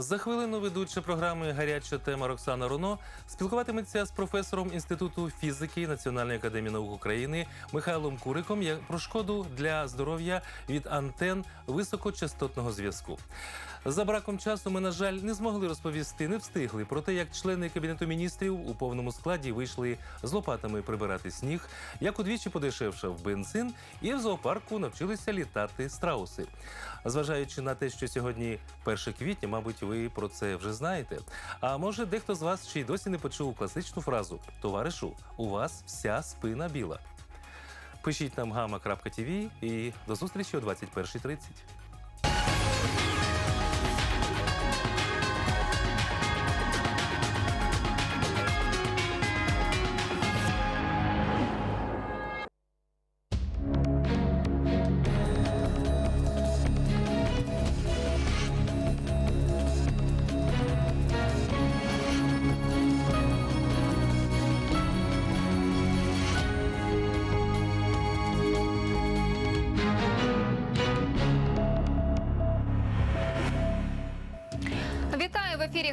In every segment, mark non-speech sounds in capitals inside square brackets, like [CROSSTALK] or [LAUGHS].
За хвилину ведуча програми Гаряча тема Роксана Руно спілкуватиметься з професором Інституту фізики Національної академії наук України Михайлом Куриком про шкоду для здоров'я від антен високочастотного зв'язку. За браком часу ми, на жаль, не змогли розповісти, не встигли про те, як члени кабінету міністрів у повному складі вийшли з лопатами прибирати сніг, як удвічі подешевшав бензин, і в зоопарку навчилися літати страуси. Зважаючи на те, що сьогодні 1 квітня, мабуть, ви про це вже знаєте. А може, дехто з вас ще й досі не почув класичну фразу Товаришу, у вас вся спина біла. Пишіть нам gama.tv і до зустрічі о 21.30.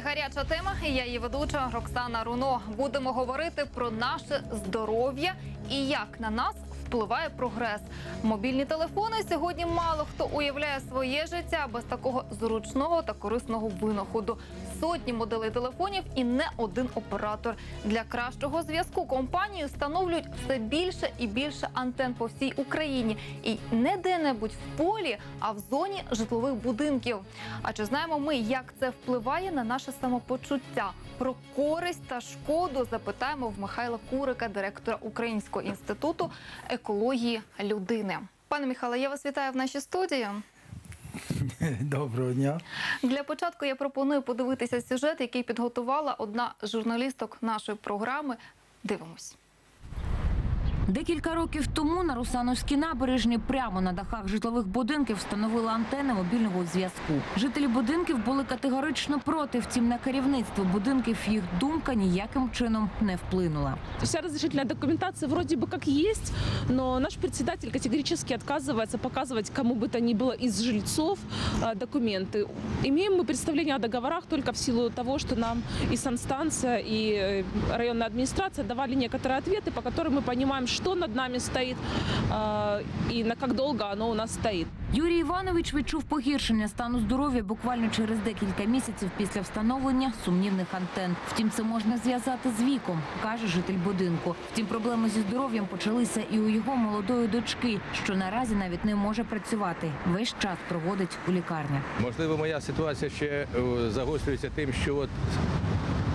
Гаряча тема. Я її ведуча Роксана Руно. Будемо говорити про наше здоров'я і як на нас впливає прогрес. Мобільні телефони сьогодні мало хто уявляє своє життя без такого зручного та корисного винаходу. Сотні моделей телефонів і не один оператор. Для кращого зв'язку компанії встановлюють все більше і більше антен по всій Україні. І не де-небудь в полі, а в зоні житлових будинків. А чи знаємо ми, як це впливає на наше самопочуття? Про користь та шкоду запитаємо в Михайла Курика, директора Українського інституту екології людини. Пане Михайло, я вас вітаю в нашій студії. [LAUGHS] Доброго дня. Для початку я пропоную подивитися сюжет, який підготувала одна з журналісток нашої програми. Дивимось. Декілька років тому на Русановській набережні прямо на дахах житлових будинків встановили антени мобільного зв'язку. Жителі будинків були категорично проти. Втім, на керівництво будинків їх думка ніяким чином не вплинула. Вся разрешительная документация вроде бы как есть, но наш председатель категорически отказывается показывать кому бы то ни было из жильцов э, документы. Имеем мы представление о договорах только в силу того, что нам и санстанция, и э, районная администрация давали некоторые ответы, по которым мы понимаем, что над нами стоит э, и на как долго оно у нас стоит. Юрій Іванович відчув погіршення стану здоров'я буквально через декілька місяців після встановлення сумнівних антен. Втім, це можна зв'язати з віком, каже житель будинку. Втім, проблеми зі здоров'ям почалися і у його молодої дочки, що наразі навіть не може працювати. Весь час проводить у лікарнях. Можливо, моя ситуація ще е, загострюється тим, що от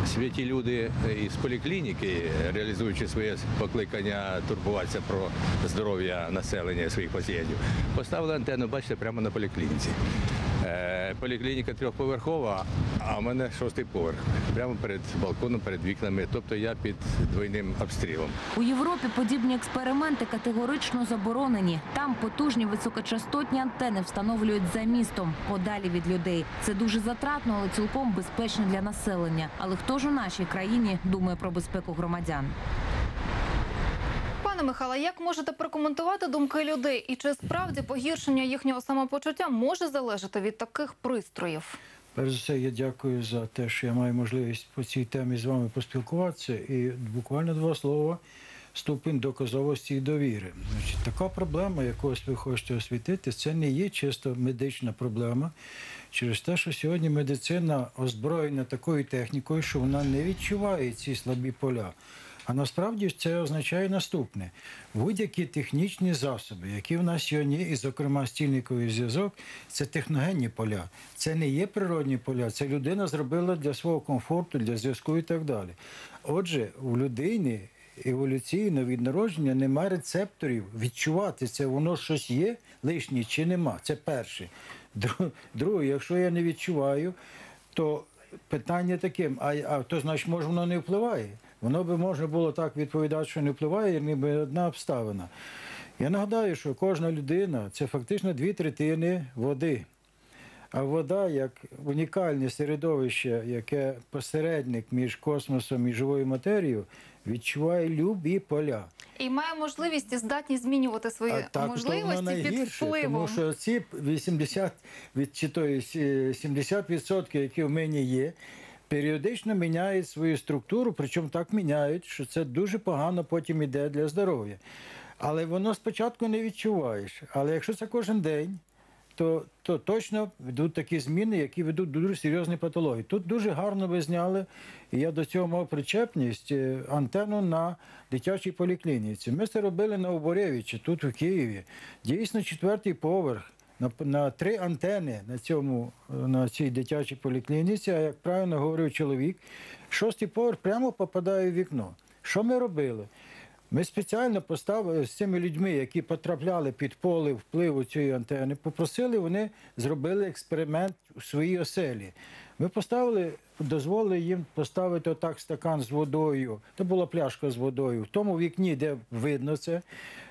святі люди із поліклініки, реалізуючи своє покликання турбуватися про здоров'я населення своїх пацієнтів, поставили антенну, бачите, прямо на поліклініці. Е, Поліклініка трьохповерхова, а в мене шостий поверх, прямо перед балконом, перед вікнами. Тобто я під двойним обстрілом. У Європі подібні експерименти категорично заборонені. Там потужні високочастотні антени встановлюють за містом, подалі від людей. Це дуже затратно, але цілком безпечно для населення. Але хто ж у нашій країні думає про безпеку громадян? Пане Михайло, як можете прокоментувати думки людей? І чи справді погіршення їхнього самопочуття може залежати від таких пристроїв? Перш за все, я дякую за те, що я маю можливість по цій темі з вами поспілкуватися. І буквально два слова ступінь доказовості і довіри. Значить, така проблема, яку ви хочете освітити, це не є чисто медична проблема. Через те, що сьогодні медицина озброєна такою технікою, що вона не відчуває ці слабі поля. А насправді це означає наступне: будь-які технічні засоби, які в нас сьогодні, і, зокрема, стільниковий зв'язок, це техногенні поля. Це не є природні поля, це людина зробила для свого комфорту, для зв'язку і так далі. Отже, у людини еволюційно від народження немає рецепторів відчувати це, воно щось є лишнє чи нема. Це перше. Друге, якщо я не відчуваю, то питання таким, а, а то значить, може, воно не впливає. Воно би можна було так відповідати, що не впливає, ніби одна обставина. Я нагадаю, що кожна людина це фактично дві третини води. А вода як унікальне середовище, яке посередник між космосом і живою матерією, відчуває любі поля. І має можливість і здатність змінювати свої А так, можливості під впливом. тому що ці 80 від чи то е, 70%, які в мене є, періодично міняють свою структуру, причому так міняють, що це дуже погано потім іде для здоров'я. Але воно спочатку не відчуваєш. Але якщо це кожен день, то, то точно ведуть такі зміни, які ведуть до дуже серйозної патології. Тут дуже гарно ви зняли, і я до цього мав причепність, е, антенну на дитячій поліклініці. Ми це робили на Оборєвичі, тут у Києві. Дійсно, четвертий поверх. На, на три антени на цьому е, на цій дитячій поліклініці, а як правильно говорив чоловік, шостий поверх прямо попадає в вікно. Що ми робили? Ми спеціально поставили з цими людьми, які потрапляли під поле впливу цієї антени, попросили, вони зробили експеримент у своїй оселі. Ми поставили, дозволили їм поставити отак стакан з водою. Це була пляшка з водою. В тому вікні, де видно це,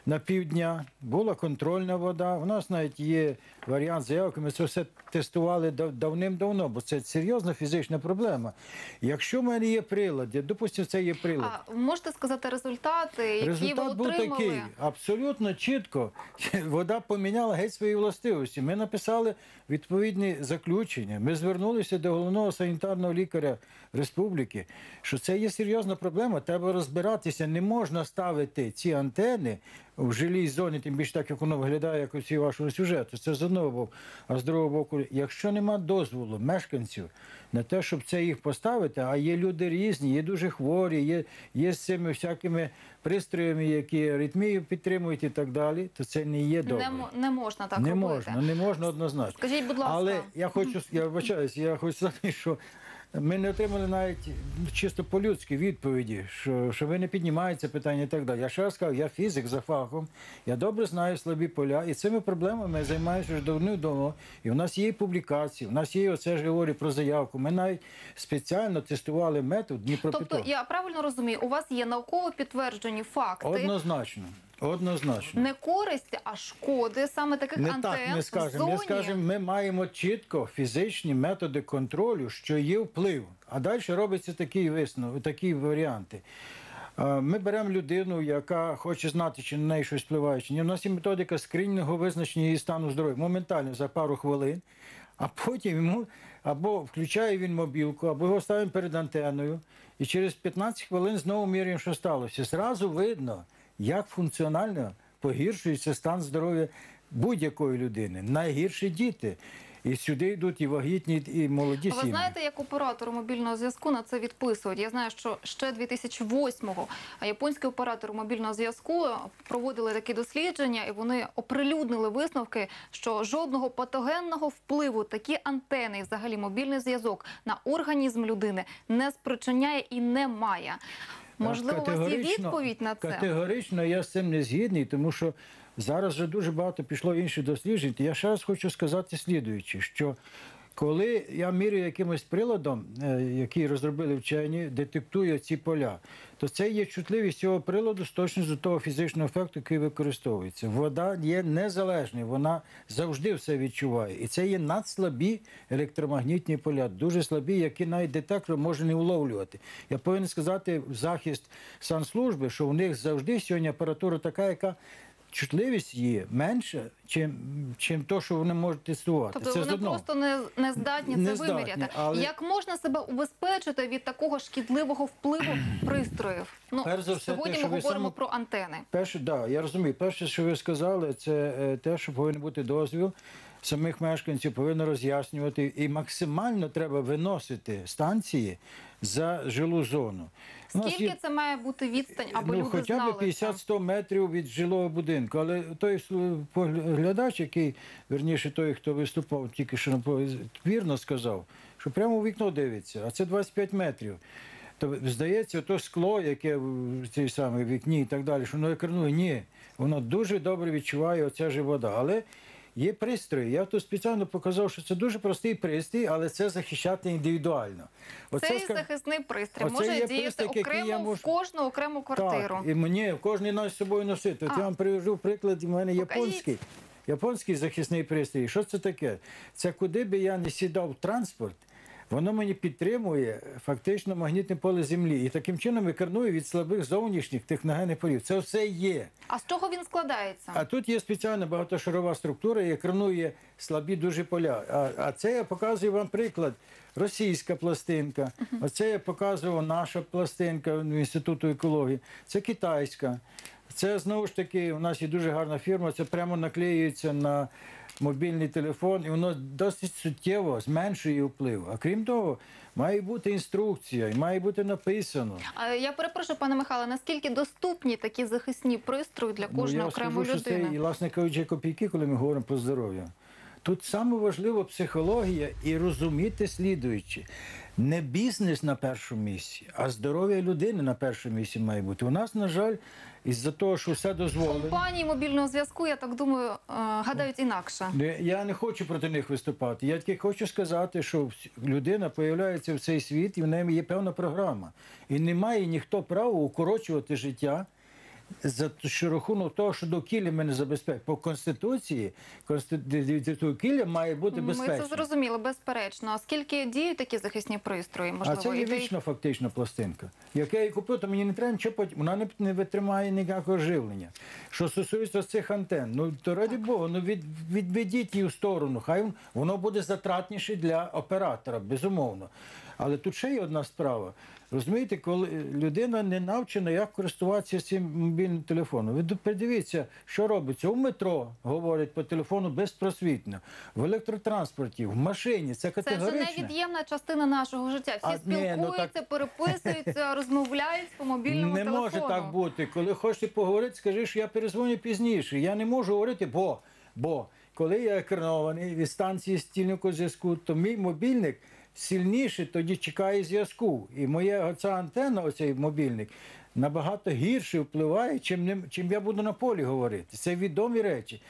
на півдня була контрольна вода. У нас навіть є варіант заявки. Ми це все тестували давним-давно, бо це серйозна фізична проблема. Якщо в мене є прилад, допустимо, це є прилад. А можете сказати результати, які Результат ви був такий, абсолютно чітко. [LAUGHS] Вода поміняла геть свої властивості. Ми написали відповідні заключення. Ми звернулися до головного санітарного лікаря республіки, що це є серйозна проблема. Треба розбиратися. Не можна ставити ці антени в жилій зоні, тим більше так, як воно виглядає, як у цій вашого сюжету. Це з одного боку. А з другого боку, якщо нема дозволу мешканців на те, щоб це їх поставити, а є люди різні, є дуже хворі, є, є з цими всякими пристроями, які аритмію підтримують і так далі, то це не є добре. Не, не можна так не робити. можна, не можна однозначно. Скажіть, будь ласка, Але я хочу, я [LAUGHS] вибачаюсь, я хочу сказати, що ми не отримали навіть чисто по-людськи відповіді, що, що ви не піднімаєте питання і так далі. Я ще раз кажу, я фізик за фахом, я добре знаю слабі поля, і цими проблемами я займаюся вже давно-давно. І у нас є публікації, у нас є оце ж говорю про заявку. Ми навіть спеціально тестували метод Дніпропетровська. тобто я правильно розумію, у вас є науково підтверджені факти Однозначно. Однозначно. не користі, а шкоди саме таких Не антен так ми скажемо. Ми скажемо, ми маємо чітко фізичні методи контролю, що є вплив. А далі робиться такі висновки, такі варіанти. Е, Ми беремо людину, яка хоче знати, чи на неї щось впливає, чи ні. У нас є методика скринінгового визначення її стану здоров'я моментально за пару хвилин, а потім йому або включає він мобілку, або його ставимо перед антеною, і через 15 хвилин знову міряємо, що сталося. Зразу видно, як функціонально погіршується стан здоров'я будь-якої людини. Найгірші діти. І сюди йдуть і вагітні, і молоді А ви сім'ї. знаєте, як оператору мобільного зв'язку на це відписують? Я знаю, що ще 2008-го японські оператори мобільного зв'язку проводили такі дослідження, і вони оприлюднили висновки, що жодного патогенного впливу такі антени, і взагалі мобільний зв'язок на організм людини не спричиняє і не має. Можливо, у вас є відповідь на це? Категорично я з цим не згідний, тому що зараз вже дуже багато пішло інших досліджень. Я ще раз хочу сказати слідуюче, що коли я міряю якимось приладом, е, який розробили вчені, детектує ці поля, то це є чутливість цього приладу з точністю того фізичного ефекту, який використовується. Вода є незалежною, вона завжди все відчуває. І це є надслабі електромагнітні поля, дуже слабі, які навіть детектор може не уловлювати. Я повинен сказати в захист санслужби, що у них завжди сьогодні апаратура така, яка. Чутливість є менша, чим, чим то, що вони можуть тестувати. Тобто це вони одного. просто не, не здатні Не це здатні, виміряти. але- Як можна себе убезпечити від такого шкідливого впливу [CLEARS THROAT] пристроїв? Ну Перш за все, сьогодні те, ми що говоримо саме- про антени. Перше, да, я розумію. Перше, що ви сказали, це е, те, що повинен бути дозвіл самих мешканців, повинно роз'яснювати і максимально треба виносити станції за жилу зону. У нас Скільки є- це має бути відстань, аби ну, люди хоча знали б 50-100 метрів від жилого будинку. Але той слу- поглядач, який, верніше, той, хто виступав, тільки що напо- вірно сказав, що прямо у вікно дивиться, а це 25 метрів. То здається, то скло, яке в цій самій вікні і так далі, що воно екранує. Ні, воно дуже добре відчуває оця ж вода. Але є пристрої. Я тут спеціально показав, що це дуже простий пристрій, але це захищати індивідуально. Оце, Цей ска- захисний пристрій Оце може діяти пристрій, який окремо я в можу- кожну окрему квартиру. так, і мені в кожній нас з собою носити. От А. я вам привожу приклад, у мене Покажіть. японський. японський захисний пристрій. Що це таке? Це куди би я не сідав в транспорт, воно мені підтримує фактично магнітне поле землі. І таким чином екранує від слабих зовнішніх техногенних полів. Це все є. А з чого він складається? А тут є спеціальна багатошарова структура, яка екранує слабі дуже поля. А, а це я показую вам приклад. Російська пластинка, оце я показував наша пластинка в інституту екології. Це китайська. Це знову ж таки у нас є дуже гарна фірма. Це прямо наклеюється на мобільний телефон, і воно досить суттєво зменшує вплив. А крім того, має бути інструкція, і має бути написано. А, Я перепрошую, пане Михайло, наскільки доступні такі захисні пристрої для кожної ну, я окремої скажу, що це, і, власне кажучи, копійки, коли ми говоримо про здоров'я. Тут саме важливо психологія і розуміти слідуючи. Не бізнес на першому місці, а здоров'я людини на першому місці має бути. У нас, на жаль, із-за того, що все дозволено. Компанії мобільного зв'язку, я так думаю, е, гадають інакше. Я не хочу проти них виступати. Я тільки хочу сказати, що людина появляється в цей світ, і в неї є певна програма. І не має ніхто права укорочувати життя за що рахунок того, що довкілля мене забезпечить. По Конституції Конститу- довкілля має бути Ми це зрозуміли, безперечно. А скільки діють такі захисні пристрої? А Можливо, це є вічна фактично пластинка. Як я її купив, то мені не треба нічого потім. Вона не, не витримає ніякого живлення. Що стосується цих антен, ну то раді Бога, ну від, відведіть її в сторону. Хай воно буде затратніше для оператора, безумовно. Але тут ще є одна справа. Розумієте, коли людина не навчена, як користуватися цим мобільним телефоном. Ви придивіться, що робиться у метро, говорять по телефону безпросвітно, в електротранспорті, в машині. Це Це вже невід'ємна частина нашого життя. Всі А, ні, ну, спілкуються, так- переписуються, [LAUGHS] розмовляють по мобільному Не телефону. може так бути. Коли хочете поговорити, скажи, що я перезвоню пізніше. Я не можу говорити, бо, бо коли я екранований від станції стільного зв'язку, то мій мобільник сильніше тоді чекає зв'язку. І моя ця антенна, оцей мобільник, набагато гірше впливає, чим, чим я буду на полі говорити. Це відомі речі.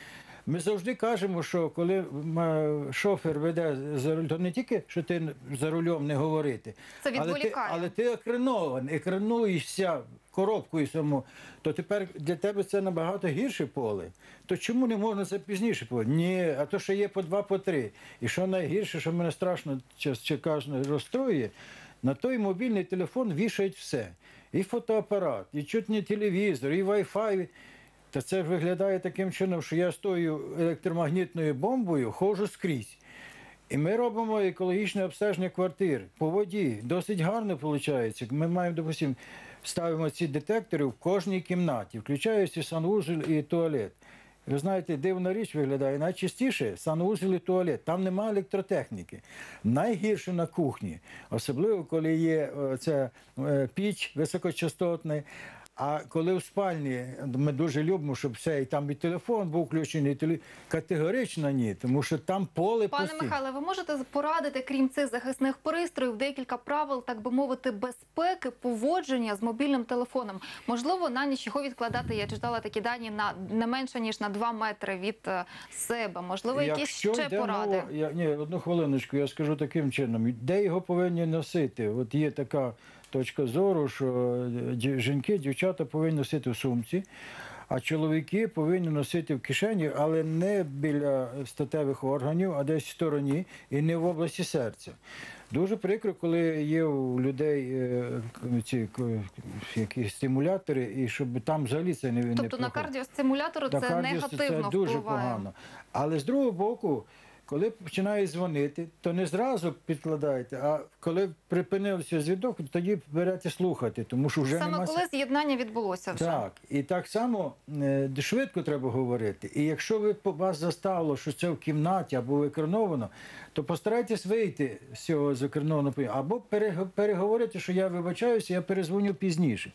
Ми завжди кажемо, що коли шофер веде за руль, то не тільки що ти за рулем не говорити, Це але ти, але ти екранований, екрануєшся коробкою саму, то тепер для тебе це набагато гірше поле. То чому не можна це пізніше поле? Ні, а то що є по два, по три. І що найгірше, що мене страшно кажуть, розстроює, на той мобільний телефон вішають все. І фотоапарат, і чуть не телевізор, і Wi-Fi. Та це ж виглядає таким чином, що я з тою електромагнітною бомбою ходжу скрізь. І ми робимо екологічне обстеження квартир по воді. Досить гарно виходить. Ми маємо, допустимо, ставимо ці детектори в кожній кімнаті, включаючи санвузол і туалет. Ви знаєте, дивна річ виглядає. Найчастіше санвузол і туалет. Там немає електротехніки. Найгірше на кухні, особливо коли є е, це е, піч високочастотний. А коли в спальні ми дуже любимо, щоб все, і там і телефон був включений, і теле... категорично ні, тому що там поле Пане постійно. Михайле, ви можете порадити, крім цих захисних пристроїв, декілька правил, так би мовити, безпеки поводження з мобільним телефоном. Можливо, на ніч його відкладати. Я читала такі дані на не менше ніж на 2 метри від е, себе. Можливо, якісь Якщо ще йде поради. мова- я, ні, одну хвилиночку, я скажу таким чином. Де його повинні носити? От є така точка зору, що е, жінки, дівчата повинні носити в сумці, а чоловіки повинні носити в кишені, але не біля статевих органів, а десь в стороні і не в області серця. Дуже прикро, коли є у людей е, ці якісь стимулятори, і щоб там взагалі це не не Тобто на проходило. кардіостимулятору це кардіо- негативно це дуже впливає. погано. Але з другого боку, коли починає дзвонити, то не зразу підкладаєте, а коли припинився зв'язок, тоді берете слухати, тому що вже Саме нема коли з'єднання відбулося вже. так, і так само е, швидко треба говорити. І якщо ви вас заставило, що це в кімнаті або екрановано, то постарайтесь вийти з цього закернованого приміщення. або перег- переговорити, що я вибачаюся, я перезвоню пізніше.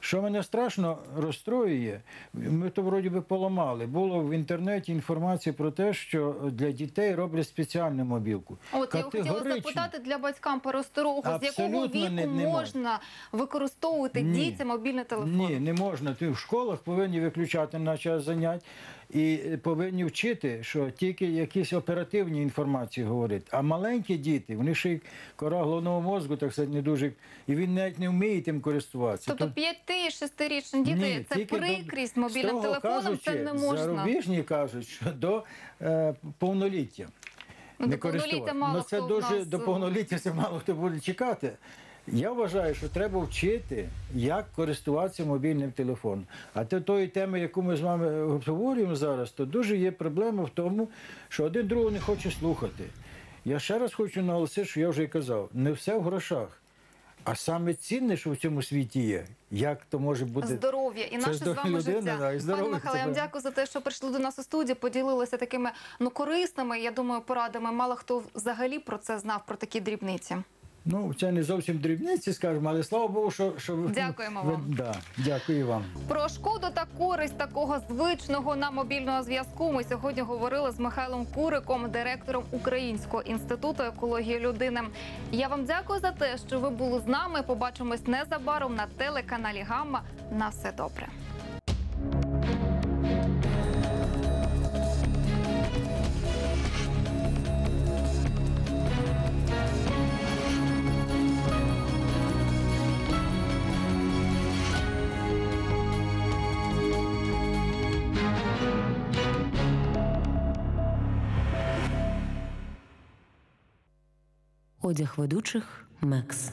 Що мене страшно розстроює, ми то вроді би поламали. Було в інтернеті інформація про те, що для дітей роблять спеціальну мобілку. От я хотіла запитати для батькам пересторогу, з якого віку не- не можна використовувати Ні. дітям мобільний телефон. Ні, не можна. Ти в школах повинні виключати на час занять. І повинні вчити, що тільки якісь оперативні інформації говорять. А маленькі діти, вони ще й кора головного мозку, так сказати, не дуже, і він навіть не вміє тим користуватися. Тобто Тут- 5-6-річні діти ні, це прикрість мобільним телефоном, кажучи, це не можна. Зарубіжні кажуть, що до е, повноліття. Ну, не до повноліття мало Ну, це хто дуже нас, до е, повноліття це мало хто буде чекати. Я вважаю, що треба вчити, як користуватися мобільним телефоном. А те тої теми, яку ми з вами обговорюємо зараз, то дуже є проблема в тому, що один другого не хоче слухати. Я ще раз хочу наголосити, що я вже і казав, не все в грошах. А саме цінне, що в цьому світі є, як то може бути. Здоров'я і наше з вами життя. Пане Михайло, я вам дякую за те, що прийшли до нас у студію, поділилися такими ну корисними, я думаю, порадами. Мало хто взагалі про це знав, про такі дрібниці. Ну, це не зовсім дрібниці, скажімо, але слава Богу, що, що ви- Дякуємо ви- вам. Да, дякую вам. Про шкоду та користь такого звичного нам мобільного зв'язку ми сьогодні говорили з Михайлом Куриком, директором Українського інституту екології людини. Я вам дякую за те, що ви були з нами. Побачимось незабаром на телеканалі Гамма. На все добре. Одяг ведучих Мекс.